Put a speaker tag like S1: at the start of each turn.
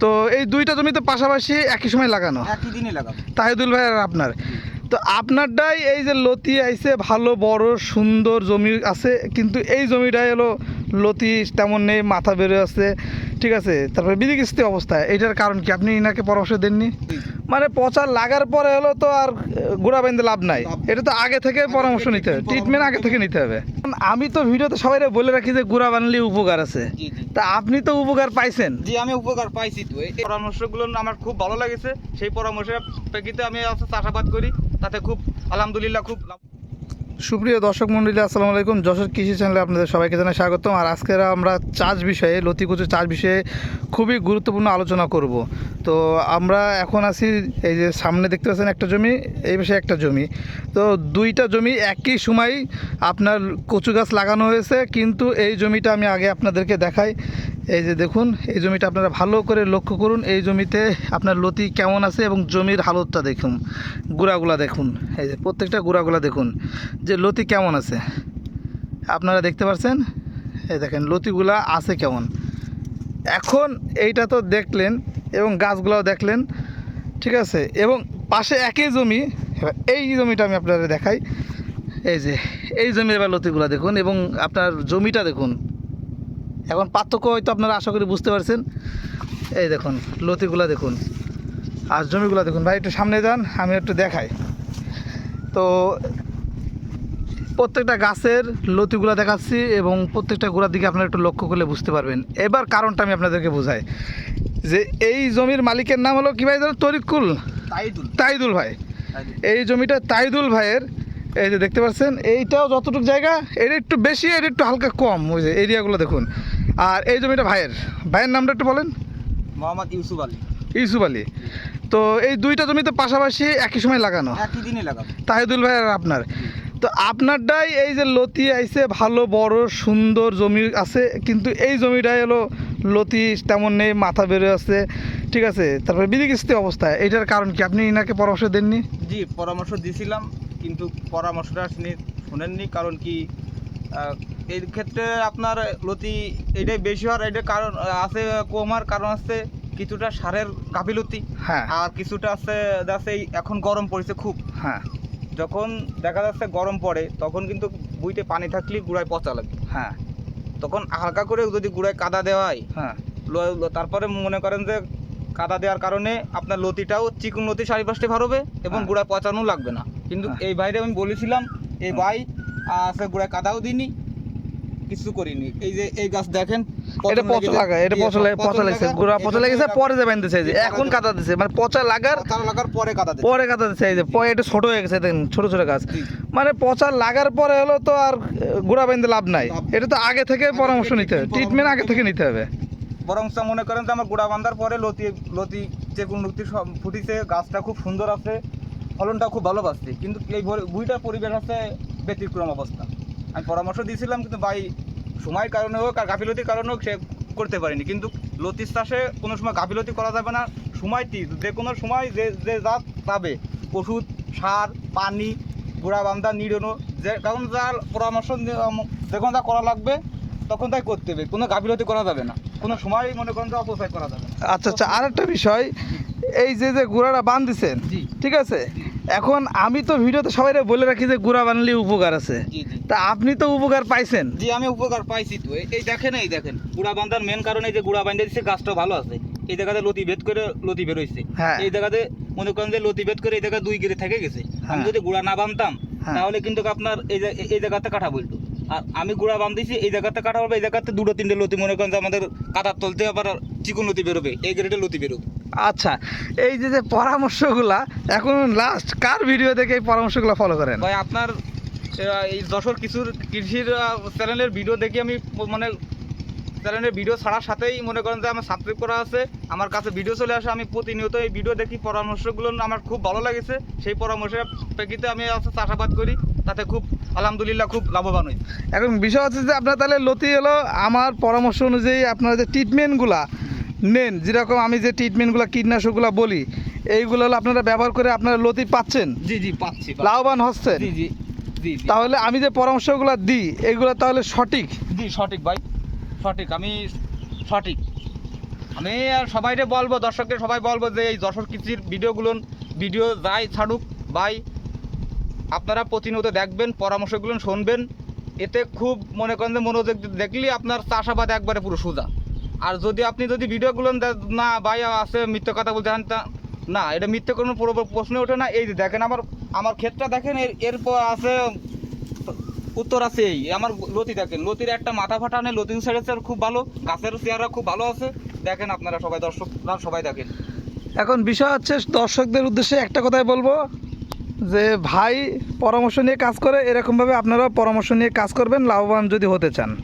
S1: তো এই দুইটা জমিতে পাশাপাশি একই সময় লাগানো?
S2: একই দিনে লাগানো
S1: তাহিদুল ভাই আর আপনার? তো আপনারটাই এই যে লতি আইছে ভালো বড় সুন্দর জমি আছে কিন্তু এই জমিটাই হলো লতি তেমন নেই মাথা বেরো আছে ঠিক আছে? তারপরে বিধিকিস্তি অবস্থা এটার কারণ কি? আপনি ইনাকে পরামর্শ দেননি? মানে পচা লাগার পরে হলো তো আর গোড়া বেঁধে লাভ নাই। এটা তো আগে থেকে পরামর্শ নিতে হবে। ট্রিটমেন্ট আগে থেকে নিতে হবে। আমি তো ভিডিওতে সবাই বলে রাখি যে গোড়া বানলে উপকার আছে। তা আপনি তো উপকার পাইছেন।
S2: জি আমি উপকার পাইছি তো। এই পরামর্শগুলো আমার খুব ভালো লেগেছে। সেই পরামর্শের প্রেক্ষিতে আমি চাষাবাদ করি। তাতে খুব আলহামদুলিল্লাহ খুব লাভ
S1: সুপ্রিয় দর্শক মন্ডলী, আসসালামু আলাইকুম। যশোর কৃষি চ্যানেলে আপনাদের সবাইকে জানাই স্বাগতম। আর আজকের আমরা চাষ বিষয়ে লতিকুচু চাষ বিষয়ে খুবই গুরুত্বপূর্ণ আলোচনা করব। তো আমরা এখন আছি, এই যে সামনে দেখতে পাচ্ছেন একটা জমি, এই পাশে একটা জমি। তো দুইটা জমি একই সময় আপনার কচু গাছ লাগানো হয়েছে, কিন্তু এই জমিটা আমি আগে আপনাদেরকে দেখাই। এই যে দেখুন, এই জমিটা আপনারা ভালো করে লক্ষ্য করুন। এই জমিতে আপনার লতি কেমন আছে এবং জমির হালতটা দেখুন। গুড়াগুলা দেখুন। এই যে প্রত্যেকটা গুড়াগুলা দেখুন। যে লতি কেমন আছে? আপনারা দেখতে পাচ্ছেন এই দেখেন, লতিগুলা আছে কেমন? এখন এইটা তো দেখলেন এবং গাছগুলাও দেখলেন, ঠিক আছে? এবং পাশে একই জমি এই জমিটা আমি আপনাদের দেখাই। এই যে, এই জমির এবার লতিগুলা দেখুন এবং আপনার জমিটা দেখুন। এখন পার্থক্য হয়তো আপনারা আশা করি বুঝতে পারছেন। এই দেখুন, লতিগুলা দেখুন। আর জমিগুলা দেখুন। ভাই, একটু সামনে যান, আমি একটু দেখাই। তো প্রত্যেকটা গাছের লতিগুলা দেখাচ্ছি এবং প্রত্যেকটা গোড়ার দিকে আপনারা একটু লক্ষ্য করলে বুঝতে পারবেন। এবার কারণটা আমি আপনাদেরকে বোঝাই। যে এই জমির মালিকের নাম হলো কি ভাই জানো তরিকুল?
S2: তাইদুল।
S1: তাইদুল ভাই। এই জমিটা তাইদুল ভাইয়ের। এই যে দেখতে পাচ্ছেন এইটাও যতটুকু জায়গা এটা একটু বেশি এটা একটু হালকা কম ওই যে এরিয়াগুলো দেখুন। আর এই জমিটা ভাইয়ের। ভাইয়ের নামটা একটু বলেন।
S2: মোহাম্মদ ইউসুফ আলী।
S1: ইউসুফ আলী। তো এই দুইটা জমিতে পাশাপাশি একই সময় লাগানো?
S2: একই দিনে লাগাবো।
S1: তাহিদুল ভাই আর আপনার। তো আপনারটাই এই যে লতি আইছে ভালো বড় সুন্দর জমি আছে কিন্তু এই জমিটাই হলো লতি তেমন নেই মাথা বেরো আছে ঠিক আছে? তারপরে বিধিকিস্তি অবস্থা এটার কারণ কি? আপনি ইনাকে পরামর্শ দেননি?
S2: জি পরামর্শ দিয়েছিলাম কিন্তু পরামর্শটা শুনে শুনেননি কারণ কি এই ক্ষেত্রে আপনার লতি এটাই বেশি হওয়ার এটা কারণ আছে কমার কারণ আছে কিছুটা সারের গাফিলতি
S1: হ্যাঁ।
S2: আর কিছুটা আছে এখন গরম পড়েছে খুব।
S1: হ্যাঁ।
S2: যখন দেখা যাচ্ছে গরম পড়ে তখন কিন্তু বুইতে পানি থাকলে গুড়ায় পচা লাগে।
S1: হ্যাঁ।
S2: তখন হালকা করে যদি গুড়ায় কাদা দেওয়া হয়
S1: হ্যাঁ।
S2: তারপরে মনে করেন যে কাদা দেওয়ার কারণে আপনার লতিটাও চিকুন লতি চারিপাশে ভার হবে এবং
S1: হ্যাঁ।
S2: গুড়ায় পচানো লাগবে না। কিন্তু
S1: হ্যাঁ।
S2: এই বাইরে আমি বলেছিলাম এই
S1: বাই
S2: ভাই আছে গুড়ায় কাদাও দিইনি কিছু করিনি। এই যে এই গাছ দেখেন
S1: এটা পচা লাগা এটা পচা লাগে পচা লাগছে
S2: লাগা,
S1: গোড়া পচা লেগেছে পরে যাবেন দিছে
S2: জি,
S1: এখন কাদা দিছে মানে পচা লাগার
S2: লাগার পরে কাদা দিতে
S1: পরে কাদা দিছে এই যে পরে এটা ছোট হয়ে গেছে দেখেন ছোট ছোট গাছ। মানে পচা লাগার পরে হলো তো আর গোড়া বেঁধে লাভ নাই। এটা তো আগে থেকে পরামর্শ নিতে হবে। ট্রিটমেন্ট আগে থেকে নিতে হবে।
S2: বরং মনে করেন যে আমার গোড়া বান্ধার পরে লতি লতি চেকুন লতি সব ফুটিছে গাছটা খুব সুন্দর আছে ফলনটা খুব ভালো পাচ্ছি। কিন্তু এই বুইটার পরিবেশ আছে ব্যতিক্রম অবস্থা। আমি পরামর্শ দিয়েছিলাম কিন্তু ভাই সময়ের কারণে হোক আর গাফিলতির কারণে হোক সে করতে পারিনি। কিন্তু লতির চাষে কোনো সময় গাফিলতি করা যাবে না। সময়টি যে কোনো সময় যে যে জাত পাবে ওষুধ সার পানি গুড়া বান্ধা নিড়ানো যে কারণ যার পরামর্শ যখন যা করা লাগবে তখন তাই করতে হবে। কোনো গাফিলতি করা যাবে না। কোনো সময় মনে করেন যে অপচয় করা যাবে না।
S1: আচ্ছা আচ্ছা আর একটা বিষয় এই যে যে গুড়াটা বান দিছেন ঠিক আছে? এখন আমি তো ভিডিওতে সবাই বলে রাখি যে গুড়া বানলে উপকার আছে। তা আপনি তো উপকার পাইছেন।
S2: জি আমি উপকার পাইছি তো। এই- দেখেন এই দেখেন গুড়া বান্ধার মেন কারণ এই যে গুড়া বান্ধা দিচ্ছে গাছটা ভালো আছে। এই জায়গাতে লতি ভেদ করে লতি বেরোইছে।
S1: হ্যাঁ।
S2: এই জায়গাতে মনে করেন যে লতি ভেদ করে এই জায়গায় দুই গিরে থেকে গেছে। আমি
S1: হ্যাঁ।
S2: যদি গুড়া না বানতাম
S1: হ্যাঁ।
S2: তাহলে কিন্তু আপনার এই যে- এই জায়গাতে কাটা বলতো আর আমি গুড়া বান্ধিছি এই জায়গাতে কাটা হবে এই জায়গাতে দুটো তিনটে লতি মনে করেন যে আমাদের কাটার তলতে আবার চিকন লতি বেরোবে এই গ্রেডের লতি বেরোবে।
S1: আচ্ছা এই যে যে পরামর্শগুলা এখন লাস্ট কার ভিডিও দেখে এই পরামর্শগুলো ফলো করেন?
S2: ভাই আপনার এই যশোর কিছুর কৃষির চ্যানেলের ভিডিও দেখে আমি মানে চ্যানেলের ভিডিও ছাড়ার সাথেই মনে করেন যে আমার সাবস্ক্রাইব করা আছে আমার কাছে ভিডিও চলে আসে আমি প্রতিনিয়ত এই ভিডিও দেখি পরামর্শগুলো আমার খুব ভালো লেগেছে সেই পরামর্শের প্রেক্ষিতে আমি চাষাবাদ করি তাতে খুব আলহামদুলিল্লাহ খুব লাভবান হই।
S1: এখন বিষয় হচ্ছে যে আপনার তাহলে লতি হলো আমার পরামর্শ অনুযায়ী আপনার যে ট্রিটমেন্টগুলা নেন যেরকম আমি যে ট্রিটমেন্টগুলো কীটনাশকগুলো বলি এইগুলো হলো আপনারা ব্যবহার করে আপনারা লতি পাচ্ছেন?
S2: জি জি পাচ্ছি
S1: লাভবান হচ্ছে
S2: জি জি জি
S1: তাহলে আমি যে পরামর্শগুলো দিই এগুলো তাহলে সঠিক?
S2: জি সঠিক ভাই সঠিক আমি সঠিক। আমি আর সবাইকে বলব দর্শককে সবাই বলব যে এই যশোর কৃষির ভিডিওগুলো ভিডিও যাই ছাড়ুক ভাই আপনারা প্রতিনিয়ত দেখবেন পরামর্শগুলো শুনবেন এতে খুব মনে করেন যে মনোযোগ দেখলে আপনার চাষাবাদ একবারে পুরো সোজা। আর যদি আপনি যদি ভিডিওগুলো দে- না ভাই, আছে মিথ্যে কথা বলতে তা না, এটা মিথ্যে কোনো পুরো প্রশ্ন ওঠে না। এই যে দেখেন আমার আমার ক্ষেতটা দেখেন, এর এরপর আছে, উত্তর আছে এই। আমার লতি দেখেন, লতির একটা মাথা ফাটা নেই, লতির ছেড়েছে খুব ভালো, গাছের চেহারা খুব ভালো আছে। দেখেন আপনারা সবাই, দর্শক সবাই দেখেন।
S1: এখন বিষয় হচ্ছে, দর্শকদের উদ্দেশ্যে একটা কথাই বলব, যে ভাই পরামর্শ নিয়ে কাজ করে, এরকমভাবে আপনারাও পরামর্শ নিয়ে কাজ করবেন, লাভবান যদি হতে চান।